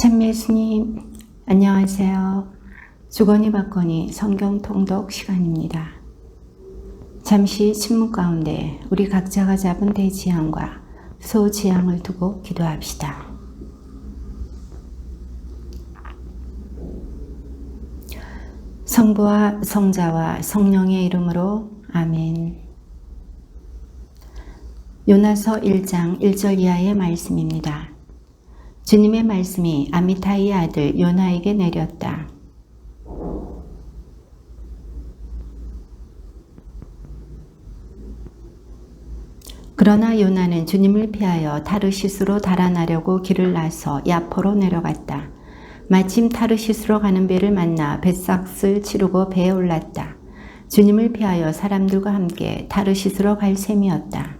참매 예수님, 안녕하세요. 주거니 받거니 성경 통독 시간입니다. 잠시 침묵 가운데 우리 각자가 잡은 대지향과 소지향을 두고 기도합시다. 성부와 성자와 성령의 이름으로 아멘. 요나서 1장 1절 이하의 말씀입니다. 주님의 말씀이 아미타이의 아들 요나에게 내렸다. 그러나 요나는 주님을 피하여 타르시스로 달아나려고 길을 나서 야포로 내려갔다. 마침 타르시스로 가는 배를 만나 뱃삭을 치르고 배에 올랐다. 주님을 피하여 사람들과 함께 타르시스로 갈 셈이었다.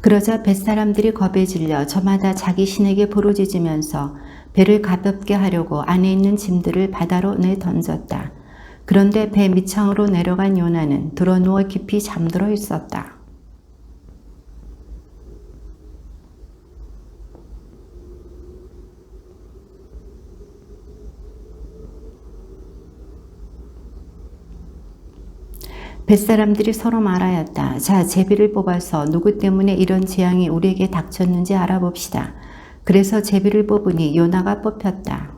그러자 뱃사람들이 겁에 질려 저마다 자기 신에게 부르짖으면서 배를 가볍게 하려고 안에 있는 짐들을 바다로 내던졌다. 그런데 배 밑창으로 내려간 요나는 드러누워 깊이 잠들어 있었다. 뱃사람들이 서로 말하였다. 자, 제비를 뽑아서 누구 때문에 이런 재앙이 우리에게 닥쳤는지 알아봅시다. 그래서 제비를 뽑으니 요나가 뽑혔다.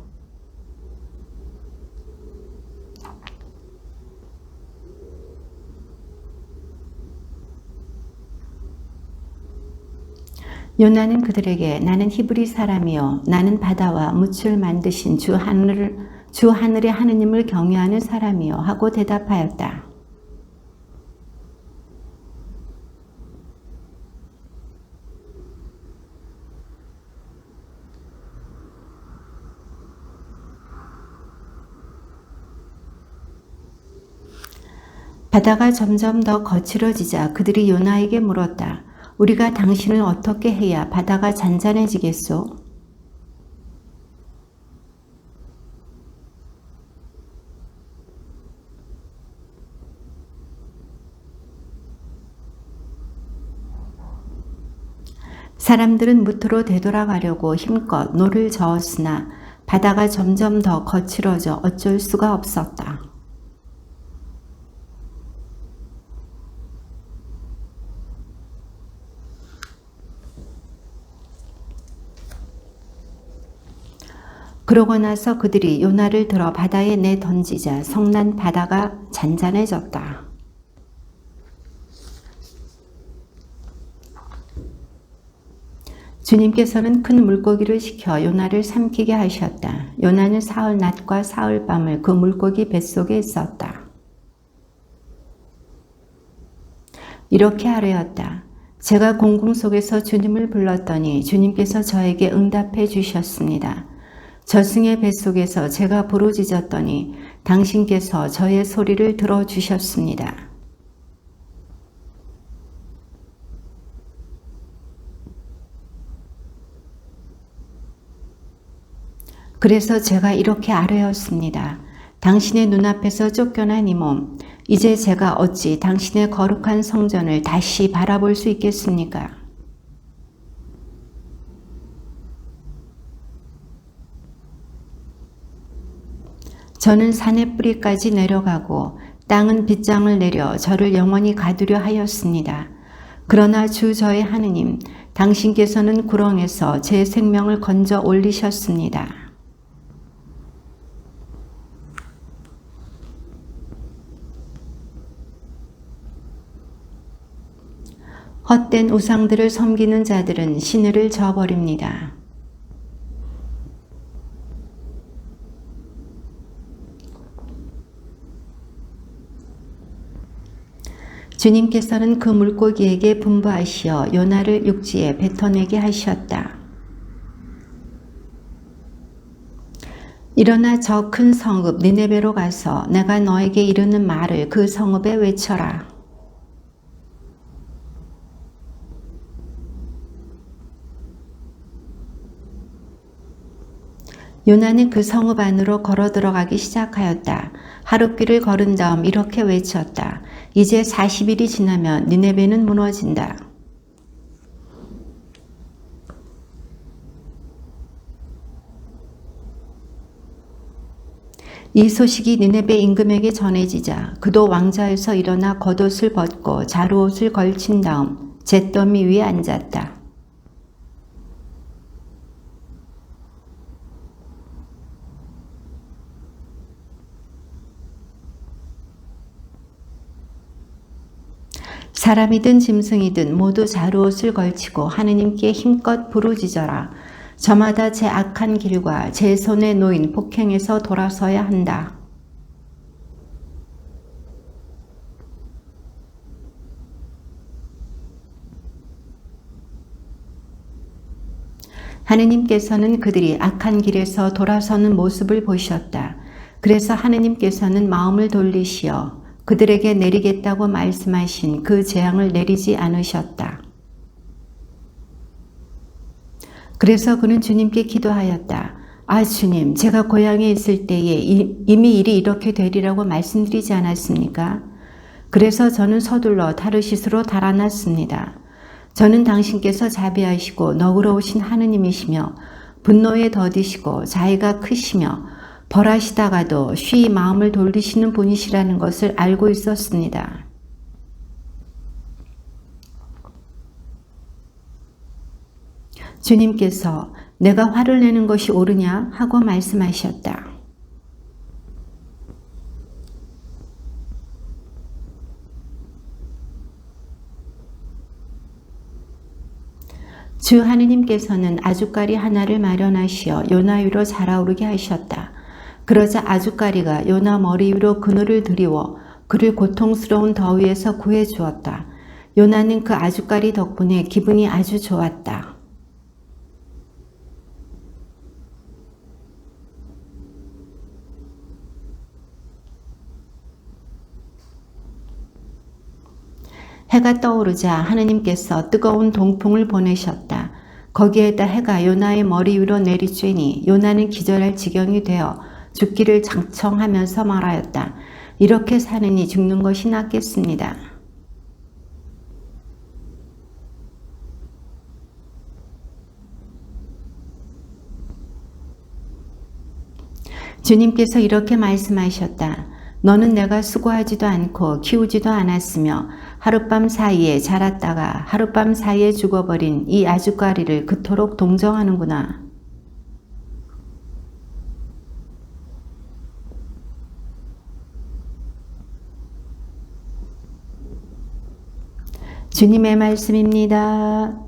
요나는 그들에게 나는 히브리 사람이요 나는 바다와 묻을 만드신 주 하늘 주 하늘의 하느님을 경외하는 사람이요 하고 대답하였다. 바다가 점점 더 거칠어지자 그들이 요나에게 물었다. 우리가 당신을 어떻게 해야 바다가 잔잔해지겠소? 사람들은 무트로 되돌아가려고 힘껏 노를 저었으나 바다가 점점 더 거칠어져 어쩔 수가 없었다. 그러고 나서 그들이 요나를 들어 바다에 내 던지자 성난 바다가 잔잔해졌다. 주님께서는 큰 물고기를 시켜 요나를 삼키게 하셨다. 요나는 사흘 낮과 사흘 밤을 그 물고기 뱃속에 있었다. 이렇게 하루였다. 제가 공궁 속에서 주님을 불렀더니 주님께서 저에게 응답해 주셨습니다. 저승의 뱃속에서 제가 부르짖었더니 당신께서 저의 소리를 들어주셨습니다. 그래서 제가 이렇게 아뢰었습니다. 당신의 눈앞에서 쫓겨난 이 몸, 이제 제가 어찌 당신의 거룩한 성전을 다시 바라볼 수 있겠습니까? 저는 산의 뿌리까지 내려가고 땅은 빗장을 내려 저를 영원히 가두려 하였습니다. 그러나 주 저의 하느님, 당신께서는 구렁에서 제 생명을 건져 올리셨습니다. 헛된 우상들을 섬기는 자들은 신을 저버립니다. 주님께서는 그 물고기에게 분부하시어 요나를 육지에 뱉어내게 하셨다. 일어나 저 큰 성읍 니네베로 가서 내가 너에게 이르는 말을 그 성읍에 외쳐라. 요나는 그 성읍 안으로 걸어 들어가기 시작하였다. 하룻길을 걸은 다음 이렇게 외쳤다. 이제 40일이 지나면 니네베는 무너진다. 이 소식이 니네베 임금에게 전해지자 그도 왕자에서 일어나 겉옷을 벗고 자루옷을 걸친 다음 잿더미 위에 앉았다. 사람이든 짐승이든 모두 자루옷을 걸치고 하느님께 힘껏 부르짖어라. 저마다 제 악한 길과 제 손에 놓인 폭행에서 돌아서야 한다. 하느님께서는 그들이 악한 길에서 돌아서는 모습을 보셨다. 그래서 하느님께서는 마음을 돌리시어 그들에게 내리겠다고 말씀하신 그 재앙을 내리지 않으셨다. 그래서 그는 주님께 기도하였다. 아, 주님, 제가 고향에 있을 때에 이미 일이 이렇게 되리라고 말씀드리지 않았습니까? 그래서 저는 서둘러 타르시스로 달아났습니다. 저는 당신께서 자비하시고 너그러우신 하느님이시며 분노에 더디시고 자애가 크시며 벌하시다가도 쉬이 마음을 돌리시는 분이시라는 것을 알고 있었습니다. 주님께서 내가 화를 내는 것이 옳으냐 하고 말씀하셨다. 주 하느님께서는 아주까리 하나를 마련하시어 요나 위로 자라오르게 하셨다. 그러자 아주까리가 요나 머리 위로 그늘을 드리워 그를 고통스러운 더위에서 구해 주었다. 요나는 그 아주까리 덕분에 기분이 아주 좋았다. 해가 떠오르자 하느님께서 뜨거운 동풍을 보내셨다. 거기에다 해가 요나의 머리 위로 내리쬐니 요나는 기절할 지경이 되어 죽기를 장청하면서 말하였다. 이렇게 사느니 죽는 것이 낫겠습니다. 주님께서 이렇게 말씀하셨다. 너는 내가 수고하지도 않고 키우지도 않았으며 하룻밤 사이에 자랐다가 하룻밤 사이에 죽어버린 이 아주까리를 그토록 동정하는구나. 주님의 말씀입니다.